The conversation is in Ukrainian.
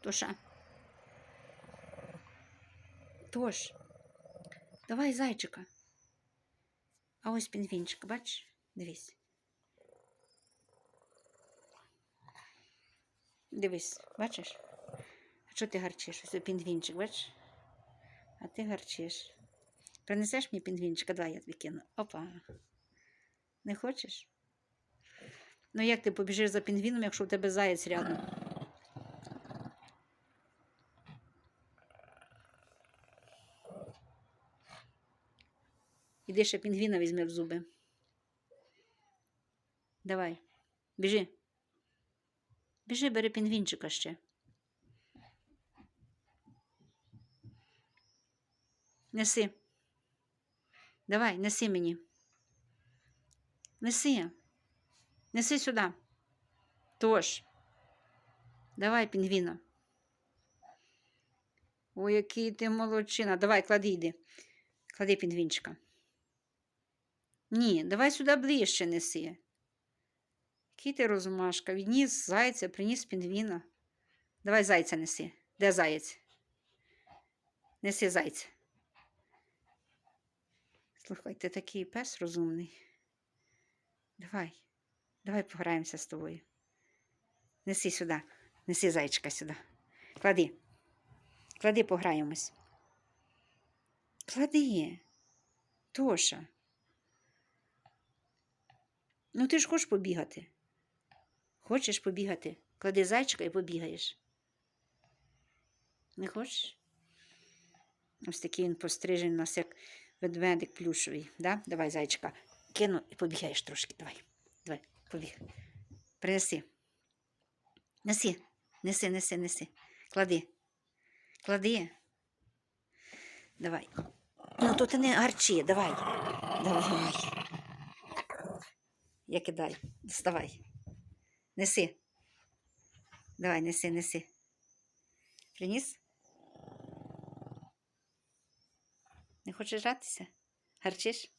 Тоша. Тош. Давай зайчика. А ось пінгвінчик, бачиш? Дивись. Дивись, бачиш? А що ти гарчиш? Ось пінгвінчик, бачиш? А ти гарчиш. Принесеш мені пінгвінчика? Давай я тобі кину. Опа. Не хочеш? Ну як ти побіжиш за пінгвіном, якщо у тебе заєць рядом? Іди ще пінгвіна візьми в зуби. Давай, біжи. Біжи, бери пінгвінчика ще. Неси. Давай, неси мені. Неси. Неси сюди. Тож. Давай, пінгвіна. Ой, який ти молодчина. Давай, клади йди. Клади пінгвінчика. Ні, давай сюди ближче неси. Який ти розумашка? Відніс зайця, приніс пінгвіна. Давай зайця неси. Де заєць? Неси зайця. Слухай, ти такий пес розумний. Давай, давай пограємося з тобою. Неси сюди, неси зайчика сюди. Клади. Клади, пограємось. Клади. Тоша. Ну, ти ж хочеш побігати. Хочеш побігати? Клади зайчика і побігаєш. Не хочеш? Ось такий він пострижений у нас як ведмедик плюшовий. Да? Давай, зайчика. Кину і побігаєш трошки. Давай. Давай, побіг. Принеси. Неси, неси, неси, неси. Клади. Клади. Давай. Ну, то ти не гарчи, давай. Давай. Я кидаю. Доставай. Неси. Давай, неси, неси. Приніс? Не хочеш жратися? Гарчиш?